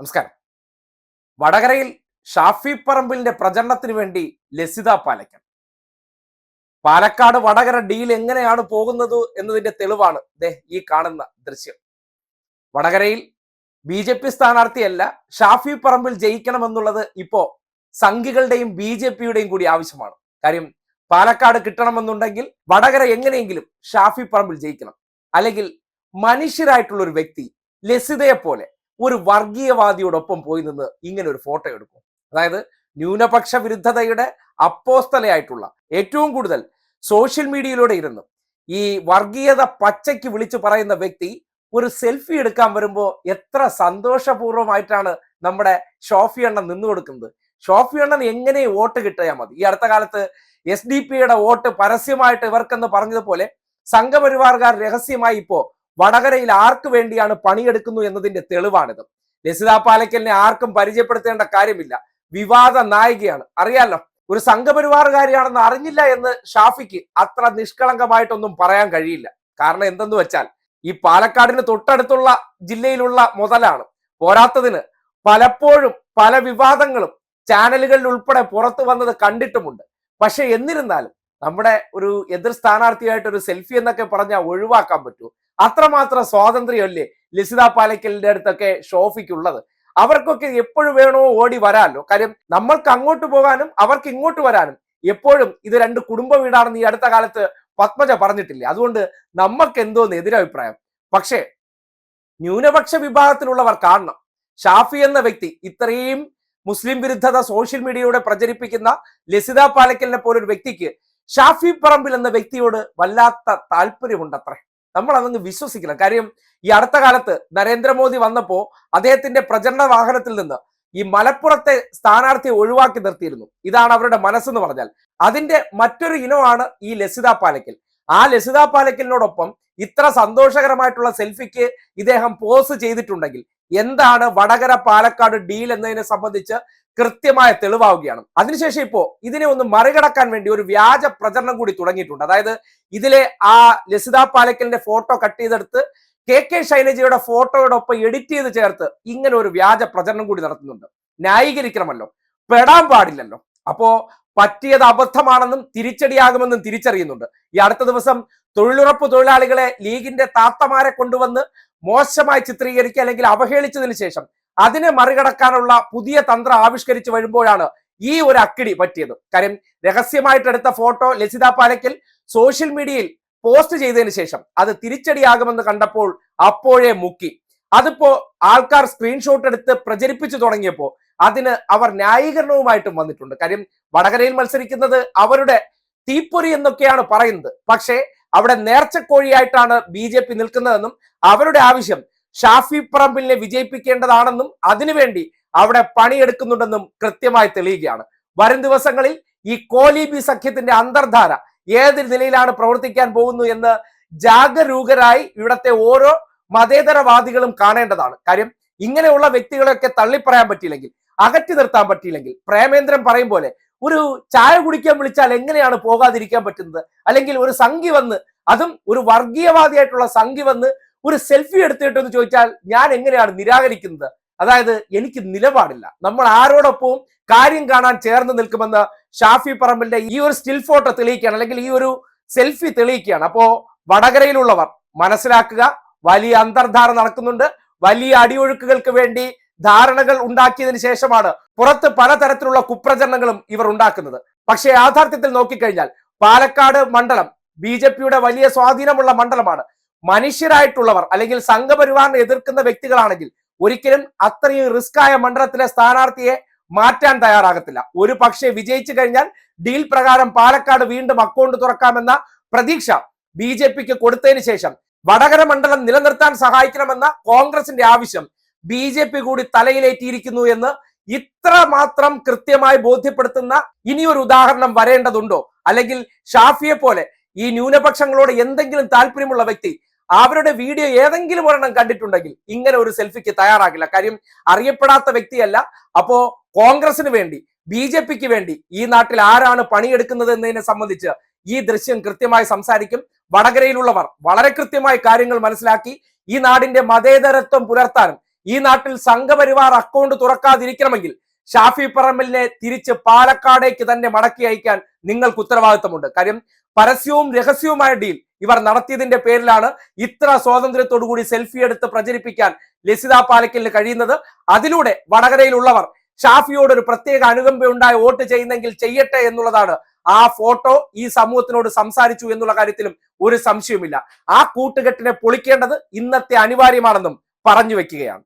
നമസ്കാരം. വടകരയിൽ ഷാഫി പറമ്പിലിന്റെ പ്രചരണത്തിന് വേണ്ടി ലസിത പാലക്കൽ പാലക്കാട് വടകര ഡീൽ എങ്ങനെയാണ് പോകുന്നത് എന്നതിന്റെ തെളിവാണ് ദേ ഈ കാണുന്ന ദൃശ്യം. വടകരയിൽ ബി ജെ പി സ്ഥാനാർത്ഥിയല്ല ഷാഫി പറമ്പിൽ ജയിക്കണമെന്നുള്ളത് ഇപ്പോ സംഘികളുടെയും ബി ജെ പിയുടെയും കൂടി ആവശ്യമാണ്. കാര്യം പാലക്കാട് കിട്ടണമെന്നുണ്ടെങ്കിൽ വടകര എങ്ങനെയെങ്കിലും ഷാഫി പറമ്പിൽ ജയിക്കണം. അല്ലെങ്കിൽ മനുഷ്യരായിട്ടുള്ള ഒരു വ്യക്തി ലസിതയെ പോലെ ഒരു വർഗീയവാദിയോടൊപ്പം പോയി നിന്ന് ഇങ്ങനെ ഒരു ഫോട്ടോ എടുക്കും. അതായത് ന്യൂനപക്ഷ വിരുദ്ധതയുടെ അപ്പോസ്തലയായിട്ടുള്ള ഏറ്റവും കൂടുതൽ സോഷ്യൽ മീഡിയയിലൂടെ ഇരുന്ന് ഈ വർഗീയത പച്ചയ്ക്ക് വിളിച്ചു പറയുന്ന വ്യക്തി ഒരു സെൽഫി എടുക്കാൻ വരുമ്പോൾ എത്ര സന്തോഷപൂർവമായിട്ടാണ് നമ്മുടെ ഷോഫി അണ്ണൻ നിന്നു കൊടുക്കുന്നത്. ഷോഫി അണ്ണൻ എങ്ങനെ വോട്ട് കിട്ടിയാൽ മതി? ഈ അടുത്ത കാലത്ത് എസ് ഡി പിയുടെ വോട്ട് പരസ്യമായിട്ട് ഇവർക്കെന്ന് പറഞ്ഞതുപോലെ സംഘപരിവാറുകാർ രഹസ്യമായി ഇപ്പോ വടകരയിൽ ആർക്ക് വേണ്ടിയാണ് പണിയെടുക്കുന്നു എന്നതിന്റെ തെളിവാണിത്. ലസിത പാലക്കലിനെ ആർക്കും പരിചയപ്പെടുത്തേണ്ട കാര്യമില്ല. വിവാദ നായികയാണ്. അറിയാലോ ഒരു സംഘപരിവാറുകാരിയാണെന്ന് അറിഞ്ഞില്ല എന്ന് ഷാഫിക്ക് അത്ര നിഷ്കളങ്കമായിട്ടൊന്നും പറയാൻ കഴിയില്ല. കാരണം എന്തെന്ന് വെച്ചാൽ ഈ പാലക്കാടിന് തൊട്ടടുത്തുള്ള ജില്ലയിലുള്ള മുതലാണ്. പോരാത്തതിന് പലപ്പോഴും പല വിവാദങ്ങളും ചാനലുകളിൽ ഉൾപ്പെടെ പുറത്തു വന്നത് കണ്ടിട്ടുമുണ്ട്. പക്ഷെ എന്നിരുന്നാലും നമ്മുടെ ഒരു എതിർ സ്ഥാനാർത്ഥിയായിട്ട് ഒരു സെൽഫി എന്നൊക്കെ പറഞ്ഞാൽ ഒഴിവാക്കാൻ പറ്റൂ. അത്രമാത്രം സ്വാതന്ത്ര്യമല്ലേ ലിസിത പാലക്കലിന്റെ അടുത്തൊക്കെ ഷോഫിക്കുള്ളത്? അവർക്കൊക്കെ എപ്പോഴും വേണോ ഓടി വരാമല്ലോ കാര്യം നമ്മൾക്ക് അങ്ങോട്ട് പോകാനും അവർക്ക് ഇങ്ങോട്ട് വരാനും എപ്പോഴും ഇത് രണ്ട് കുടുംബ വീടാണെന്ന് ഈ അടുത്ത കാലത്ത് പത്മജ പറഞ്ഞിട്ടില്ലേ? അതുകൊണ്ട് നമ്മൾക്ക് എന്തോന്ന് എതിരഭിപ്രായം? പക്ഷേ ന്യൂനപക്ഷ വിഭാഗത്തിലുള്ളവർ കാണണം. ഷാഫി എന്ന വ്യക്തി ഇത്രയും മുസ്ലിം വിരുദ്ധത സോഷ്യൽ മീഡിയയുടെ പ്രചരിപ്പിക്കുന്ന ലസിത പാലക്കലിനെ പോലൊരു വ്യക്തിക്ക് ഷാഫി പറമ്പിൽ എന്ന വ്യക്തിയോട് വല്ലാത്ത താല്പര്യമുണ്ടത്രേ. നമ്മൾ അതങ്ങ് വിശ്വസിക്കണം. കാര്യം ഈ അടുത്ത കാലത്ത് നരേന്ദ്രമോദി വന്നപ്പോ അദ്ദേഹത്തിന്റെ പ്രചരണ വാഹനത്തിൽ നിന്ന് ഈ മലപ്പുറത്തെ സ്ഥാനാർത്ഥിയെ ഒഴിവാക്കി നിർത്തിയിരുന്നു. ഇതാണ് അവരുടെ മനസ്സെന്ന് പറഞ്ഞാൽ. അതിന്റെ മറ്റൊരു ഇനമാണ് ഈ ലസിത പാലക്കൽ. ആ ലസിത പാലക്കലിനോടൊപ്പം ഇത്ര സന്തോഷകരമായിട്ടുള്ള സെൽഫിക്ക് ഇദ്ദേഹം പോസ് ചെയ്തിട്ടുണ്ടെങ്കിൽ എന്താണ് വടകര പാലക്കാട് ഡീൽ എന്നതിനെ സംബന്ധിച്ച് കൃത്യമായ തെളിവാവുകയാണ്. അതിനുശേഷം ഇപ്പോ ഇതിനെ ഒന്ന് മറികടക്കാൻ വേണ്ടി ഒരു വ്യാജ പ്രചരണം കൂടി തുടങ്ങിയിട്ടുണ്ട്. അതായത് ഇതിലെ ആ ലസിത പാലക്കലിന്റെ ഫോട്ടോ കട്ട് ചെയ്തെടുത്ത് കെ കെ ശൈലജയുടെ ഫോട്ടോയോടൊപ്പം എഡിറ്റ് ചെയ്ത് ചേർത്ത് ഇങ്ങനെ ഒരു വ്യാജ പ്രചരണം കൂടി നടത്തുന്നുണ്ട്. ന്യായീകരിക്കണമല്ലോ. പെടാൻ പാടില്ലല്ലോ. അപ്പോ പറ്റിയത് അബദ്ധമാണെന്നും തിരിച്ചടിയാകുമെന്നും തിരിച്ചറിയുന്നുണ്ട്. ഈ അടുത്ത ദിവസം തൊഴിലുറപ്പ് തൊഴിലാളികളെ ലീഗിന്റെ താത്തമാരെ കൊണ്ടുവന്ന് മോശമായി ചിത്രീകരിക്കുക അല്ലെങ്കിൽ അവഹേളിച്ചതിന് ശേഷം അതിനെ മറികടക്കാനുള്ള പുതിയ തന്ത്രം ആവിഷ്കരിച്ച് വരുമ്പോഴാണ് ഈ ഒരു അക്കിടി പറ്റിയത്. കാര്യം രഹസ്യമായിട്ടെടുത്ത ഫോട്ടോ ലസിത പാലക്കൽ സോഷ്യൽ മീഡിയയിൽ പോസ്റ്റ് ചെയ്തതിന് ശേഷം അത് തിരിച്ചടിയാകുമെന്ന് കണ്ടപ്പോൾ അപ്പോഴേ മുക്കി. അതിപ്പോ ആൾക്കാർ സ്ക്രീൻഷോട്ട് എടുത്ത് പ്രചരിപ്പിച്ചു തുടങ്ങിയപ്പോ അതിന് അവർ ന്യായീകരണവുമായിട്ടും വന്നിട്ടുണ്ട്. കാര്യം വടകരയിൽ മത്സരിക്കുന്നത് അവരുടെ തീപ്പൊരി എന്നൊക്കെയാണ് പറയുന്നത്. പക്ഷേ അവിടെ നേർച്ചക്കോഴിയായിട്ടാണ് ബി ജെ പി നിൽക്കുന്നതെന്നും അവരുടെ ആവശ്യം ഷാഫി പറമ്പിലിനെ വിജയിപ്പിക്കേണ്ടതാണെന്നും അതിനുവേണ്ടി അവിടെ പണിയെടുക്കുന്നുണ്ടെന്നും കൃത്യമായി തെളിയുകയാണ്. വരും ദിവസങ്ങളിൽ ഈ കോലി ബി സഖ്യത്തിന്റെ അന്തർധാര ഏത് നിലയിലാണ് പ്രവർത്തിക്കാൻ പോകുന്നു എന്ന് ജാഗരൂകരായി ഇവിടത്തെ ഓരോ മതേതരവാദികളും കാണേണ്ടതാണ്. കാര്യം ഇങ്ങനെയുള്ള വ്യക്തികളെയൊക്കെ തള്ളിപ്പറയാൻ പറ്റിയില്ലെങ്കിൽ അകറ്റി നിർത്താൻ പറ്റിയില്ലെങ്കിൽ പ്രേമേന്ദ്രൻ പറയും പോലെ ഒരു ചായ കുടിക്കാൻ വിളിച്ചാൽ എങ്ങനെയാണ് പോകാതിരിക്കാൻ പറ്റുന്നത്? അല്ലെങ്കിൽ ഒരു സംഘി വന്ന് അതും ഒരു വർഗീയവാദിയായിട്ടുള്ള സംഘി വന്ന് ഒരു സെൽഫി എടുത്തിട്ടെന്ന് ചോദിച്ചാൽ ഞാൻ എങ്ങനെയാണ് നിരാകരിക്കുന്നത്? അതായത് എനിക്ക് നിലപാടില്ല. നമ്മൾ ആരോടൊപ്പവും കാര്യം കാണാൻ ചേർന്ന് നിൽക്കുമെന്ന് ഷാഫി പറമ്പിന്റെ ഈ ഒരു സ്റ്റിൽ ഫോട്ടോ തെളിയിക്കുകയാണ്. അല്ലെങ്കിൽ ഈ ഒരു സെൽഫി തെളിയിക്കുകയാണ്. അപ്പോ വടകരയിലുള്ളവർ മനസ്സിലാക്കുക വലിയ അന്തർധാര നടക്കുന്നുണ്ട്. വലിയ അടിയൊഴുക്കുകൾക്ക് വേണ്ടി ധാരണകൾ ഉണ്ടാക്കിയതിനു ശേഷമാണ് പുറത്ത് പലതരത്തിലുള്ള കുപ്രചരണങ്ങളും ഇവർ ഉണ്ടാക്കുന്നത്. പക്ഷേ യാഥാർത്ഥ്യത്തിൽ നോക്കിക്കഴിഞ്ഞാൽ പാലക്കാട് മണ്ഡലം ബി ജെ പിയുടെ വലിയ സ്വാധീനമുള്ള മണ്ഡലമാണ്. മനുഷ്യരായിട്ടുള്ളവർ അല്ലെങ്കിൽ സംഘപരിവാറിനെ എതിർക്കുന്ന വ്യക്തികളാണെങ്കിൽ ഒരിക്കലും അത്രയും റിസ്ക് ആയ മണ്ഡലത്തിലെ സ്ഥാനാർത്ഥിയെ മാറ്റാൻ തയ്യാറാകത്തില്ല. ഒരു പക്ഷേ വിജയിച്ചു കഴിഞ്ഞാൽ ഡീൽ പ്രകാരം പാലക്കാട് വീണ്ടും അക്കൗണ്ട് തുറക്കാമെന്ന പ്രതീക്ഷ ബി ജെ പിക്ക് കൊടുത്തതിന് ശേഷം വടകര മണ്ഡലം നിലനിർത്താൻ സഹായിക്കണമെന്ന കോൺഗ്രസിന്റെ ആവശ്യം ബി ജെ പി കൂടി തലയിലേറ്റിയിരിക്കുന്നു എന്ന് ഇത്ര മാത്രം കൃത്യമായി ബോധ്യപ്പെടുത്തുന്ന ഇനിയൊരു ഉദാഹരണം വരേണ്ടതുണ്ടോ? അല്ലെങ്കിൽ ഷാഫിയെ പോലെ ഈ ന്യൂനപക്ഷങ്ങളോട് എന്തെങ്കിലും താല്പര്യമുള്ള വ്യക്തി അവരുടെ വീഡിയോ ഏതെങ്കിലും ഒരെണ്ണം കണ്ടിട്ടുണ്ടെങ്കിൽ ഇങ്ങനെ ഒരു സെൽഫിക്ക് തയ്യാറാകില്ല. കാര്യം അറിയപ്പെടാത്ത വ്യക്തിയല്ല. അപ്പോ കോൺഗ്രസിന് വേണ്ടി ബി ജെ പിക്ക് വേണ്ടി ഈ നാട്ടിൽ ആരാണ് പണിയെടുക്കുന്നത് എന്നതിനെ സംബന്ധിച്ച് ഈ ദൃശ്യം കൃത്യമായി സംസാരിക്കും. വടകരയിലുള്ളവർ വളരെ കൃത്യമായി കാര്യങ്ങൾ മനസ്സിലാക്കി ഈ നാടിന്റെ മതേതരത്വം പുലർത്താനും ഈ നാട്ടിൽ സംഘപരിവാർ അക്കൗണ്ട് തുറക്കാതിരിക്കണമെങ്കിൽ ഷാഫി പറമ്പലിനെ തിരിച്ച് പാലക്കാടേക്ക് തന്നെ മടക്കി അയക്കാൻ നിങ്ങൾക്ക് ഉത്തരവാദിത്തമുണ്ട്. കാര്യം പരസ്യവും രഹസ്യവുമായ ഡീൽ ഇവർ നടത്തിയതിന്റെ പേരിലാണ് ഇത്ര സ്വാതന്ത്ര്യത്തോടുകൂടി സെൽഫി എടുത്ത് പ്രചരിപ്പിക്കാൻ ലസിത പാലക്കലിന് കഴിയുന്നത്. അതിലൂടെ വടകരയിലുള്ളവർ ഷാഫിയോട് ഒരു പ്രത്യേക അനുകമ്പ ഉണ്ടായി വോട്ട് ചെയ്യുന്നെങ്കിൽ ചെയ്യട്ടെ എന്നുള്ളതാണ് ആ ഫോട്ടോ ഈ സമൂഹത്തിനോട് സംസാരിച്ചു എന്നുള്ള കാര്യത്തിലും ഒരു സംശയവുമില്ല. ആ കൂട്ടുകെട്ടിനെ പൊളിക്കേണ്ടത് ഇന്നത്തെ അനിവാര്യമാണെന്നും പറഞ്ഞു വെക്കുകയാണ്.